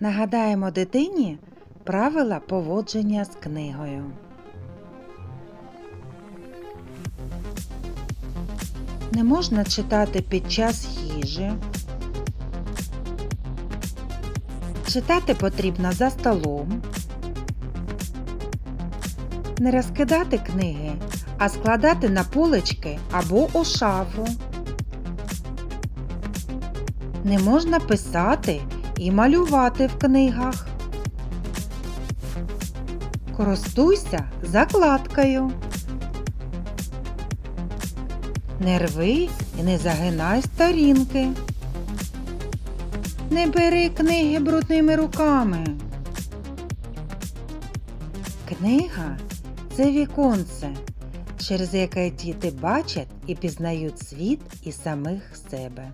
Нагадаємо дитині правила поводження з книгою. Не можна читати під час їжі. Читати потрібно за столом. Не розкидати книги, а складати на полички або у шафу. Не можна писати і малювати в книгах. Користуйся закладкою. Не рви і не загинай сторінки. Не бери книги брудними руками. Книга це віконце, через яке діти бачать і пізнають світ і самих себе.